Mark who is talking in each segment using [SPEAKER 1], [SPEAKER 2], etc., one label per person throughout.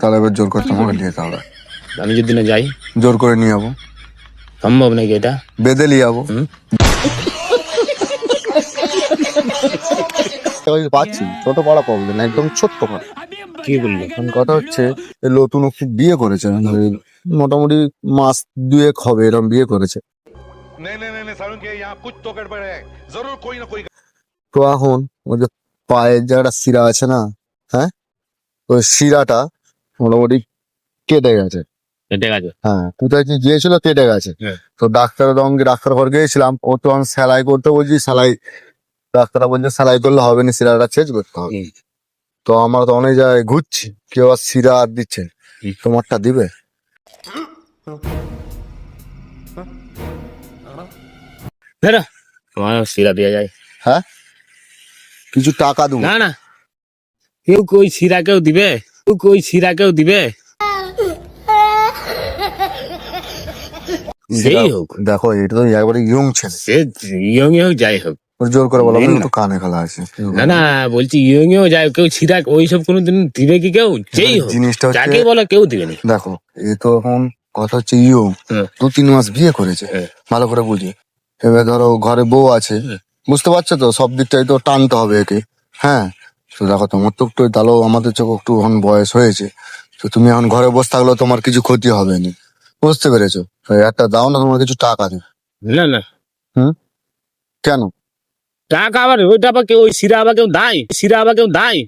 [SPEAKER 1] তাহলে এবার জোর করতে নিয়ে যেতে হবে
[SPEAKER 2] আমি যদি না যাই?
[SPEAKER 1] জোর করে নিয়ে যাব।
[SPEAKER 2] সম্ভব নাকি এটা?
[SPEAKER 1] বেঁধে নিয়ে যাব। পাচ্ছি ছোট পাড়া প্রবলেম একদম ছোট্ট পাড়া
[SPEAKER 2] কি বললি?
[SPEAKER 1] এখন কথা হচ্ছে নতুন খুব বিয়ে করেছে। মানে মোটামুটি মাস দুয়েক হবে এরকম বিয়ে করেছে। তো এখন ওই যে পায়ের যে একটা শিরা আছে না হ্যাঁ? ওই শিরাটা মোটামুটি কেটে গেছে।
[SPEAKER 2] কেটে গেছে?
[SPEAKER 1] হ্যাঁ কোথায় কি গিয়েছিল কেটে গেছে।
[SPEAKER 2] হ্যাঁ।
[SPEAKER 1] তো ডাক্তারের সঙ্গে ডাক্তার ঘর গিয়েছিলাম ও তো আমি সেলাই করতে বলছি সেলাই ডাক্তাররা বলছে সেলাই করলে হবে না শিরাটা চেঞ্জ করতে হবে। তো আমরা তো অনেক জায়গায় ঘুরছি কেউ আর শিরা আর দিচ্ছে তোমারটা দিবে?
[SPEAKER 2] তোমার শিরা দেওয়া যায়।
[SPEAKER 1] হ্যাঁ? কিছু টাকা দেবো।
[SPEAKER 2] না না। কেউ কই শিরা কেউ দিবে? কেউ কই শিরা কেউ দিবে? যেই হোক।
[SPEAKER 1] দেখো এটা তো একবারে ইয়ং ছেলে।
[SPEAKER 2] সে ইয়ং হোক যাই হোক।
[SPEAKER 1] ওর জোর করে বলো। একটু কানে খেলা আছে।
[SPEAKER 2] না না বলছি ইয়ং হোক যাই কেউ শিরা ওইসব কোনোদিন দিবে কি কেউ? যেই হোক
[SPEAKER 1] জিনিসটা
[SPEAKER 2] যাকে বলে কেউ দিবে না।
[SPEAKER 1] দেখো এ তো এখন কথা হচ্ছে ইয়ং।
[SPEAKER 2] হ্যাঁ।
[SPEAKER 1] দু তিন মাস বিয়ে করেছে।
[SPEAKER 2] হ্যাঁ।
[SPEAKER 1] ভালো করে বুঝে। এবার ধরো ঘরে বউ আছে।
[SPEAKER 2] হ্যাঁ।
[SPEAKER 1] বুঝতে পারছ তো? সব দিকটাই তো টানতে হবে একে। হ্যাঁ? তো দেখো তোমার তো একটু তাহলেও আমাদের চোখ একটু এখন বয়স হয়েছে। তো তুমি এখন ঘরে বসে থাকলেও তোমার কিছু ক্ষতি হবে না। বুঝতে পেরেছ? তো একটা দাও না তোমার কিছু টাকা দেবে।
[SPEAKER 2] না না।
[SPEAKER 1] কেন?
[SPEAKER 2] টাকা আবার ওইটা আবার কেউ ওই শিরা আবার কেউ দায়? শিরা আবার কেউ দায়?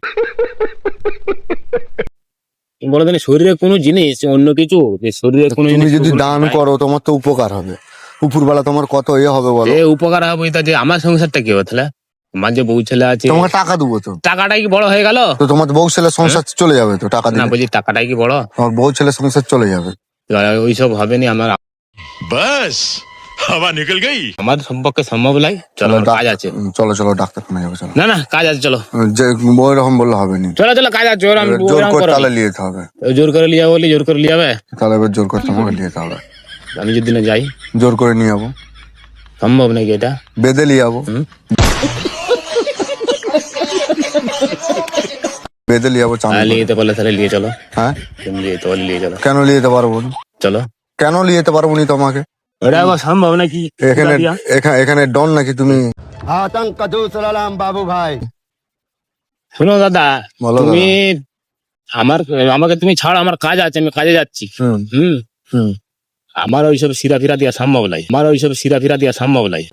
[SPEAKER 2] বলে দেন শরীরে কোনো জিনিস অন্য কিছু? যে শরীরে কোনো
[SPEAKER 1] তুমি
[SPEAKER 2] জিনিস
[SPEAKER 1] যদি দান করো তোমার তো উপকার হবে। উপরবেলা তোমার কত ইয়ে হবে বলো?
[SPEAKER 2] এ উপকার হবে তা যে আমার সংসারটা কি হবে তাহলে? আমার যে বউ ছেলে আছে
[SPEAKER 1] তোমার টাকা দেবো তো।
[SPEAKER 2] টাকাটা কি বড় হয়ে গেল?
[SPEAKER 1] তো তোমার বউ ছেলে সংসার হ্যাঁ? চলে যাবে তো টাকা
[SPEAKER 2] না বলছি টাকাটাই কি বড়?
[SPEAKER 1] তোমার বউ ছেলে সংসার চলে যাবে।
[SPEAKER 2] ওইসব হবে না আমার।
[SPEAKER 3] বাস হাওয়া নিকল গই।
[SPEAKER 2] আমার সম্পর্কে সম্ভব নাই। চলো কাজ আছে।
[SPEAKER 1] চলো চলো ডাক্তারখানা যাব চলো।
[SPEAKER 2] না না কাজ আছে চলো।
[SPEAKER 1] যে ওই রকম বললে হবে না।
[SPEAKER 2] চলো চলো কাজ আছে ওরকম
[SPEAKER 1] জোর করে তাহলে নিয়ে হবে।
[SPEAKER 2] জোর করে নিয়ে যাব জোর করে নিয়ে যাবে?
[SPEAKER 1] তাহলে এবার জোর করে তোমাকে নিয়ে যেতে হবে।
[SPEAKER 2] আমি যদি না যাই
[SPEAKER 1] জোর করে নিয়ে যাব।
[SPEAKER 2] সম্ভব নাকি এটা?
[SPEAKER 1] বেঁধে নিয়ে যাব। বেঁধে নিয়ে যাব চান
[SPEAKER 2] হ্যাঁ, নিয়ে যেতে পারলে তাহলে নিয়ে চলো।
[SPEAKER 1] হ্যাঁ?
[SPEAKER 2] তুমি নিয়ে যেতে পারলে নিয়ে চলো।
[SPEAKER 1] কেন নিয়ে যেতে পারব না?
[SPEAKER 2] চলো।
[SPEAKER 1] কেন নিয়ে যেতে পারব না তোমাকে?
[SPEAKER 2] ওটা আবার সম্ভব নাকি?
[SPEAKER 1] এখানে? এখানে ডন নাকি তুমি?
[SPEAKER 4] আতঙ্ক দুসলাম বাবু ভাই।
[SPEAKER 2] শোনো দাদা
[SPEAKER 1] বলো
[SPEAKER 2] তুমি আমার আমাকে তুমি ছাড়ো আমার কাজ আছে আমি কাজে যাচ্ছি।
[SPEAKER 1] হুম।
[SPEAKER 2] হুম?
[SPEAKER 1] হুম।
[SPEAKER 2] আমার ওইসব সিরা ফিরা দেওয়া সম্ভব নাই। আমার ওইসব সিরা ফিরা দেওয়া সম্ভব নাই।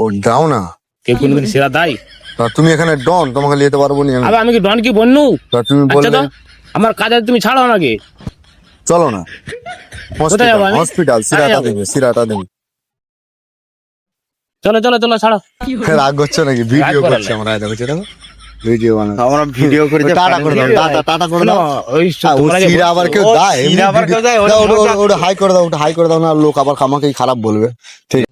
[SPEAKER 1] ও দাও না।
[SPEAKER 2] কেউ কোনোদিন সিরা দেয়
[SPEAKER 1] তা তুমি এখানে ডন তোমাকে নিয়ে যেতে পারব না আমি।
[SPEAKER 2] আবার আমি কি ডন কি বন্যু
[SPEAKER 1] তা তুমি
[SPEAKER 2] আচ্ছা তো আমার কাজ আছে তুমি ছাড়ো আমাকে।
[SPEAKER 1] চলো না।
[SPEAKER 2] কোথায় যাব আমি?
[SPEAKER 1] হসপিটাল সিরাটা দেবে সিরাটা দেবে
[SPEAKER 2] চলো চলো চলো ছাড়ো।
[SPEAKER 1] রাগ করছে নাকি? ভিডিও
[SPEAKER 2] করার
[SPEAKER 1] করছে আমরা দেখো দেখো। ভিডিও বানাবো
[SPEAKER 4] আমরা ভিডিও করে যে
[SPEAKER 1] টাটা করে দাও টাটা টাটা করে দাও।
[SPEAKER 2] ওই
[SPEAKER 1] হ্যাঁ, ও
[SPEAKER 2] তোমরা যে
[SPEAKER 1] সিরা আবার কেউ
[SPEAKER 4] ও
[SPEAKER 1] দেয়
[SPEAKER 4] সিরা আবার কেউ দেয়, ওটা
[SPEAKER 1] ওটা-। ওটা করে দাও ওটা হাই করে দাও না লোক আবার আমাকেই খারাপ বলবে। ঠিক।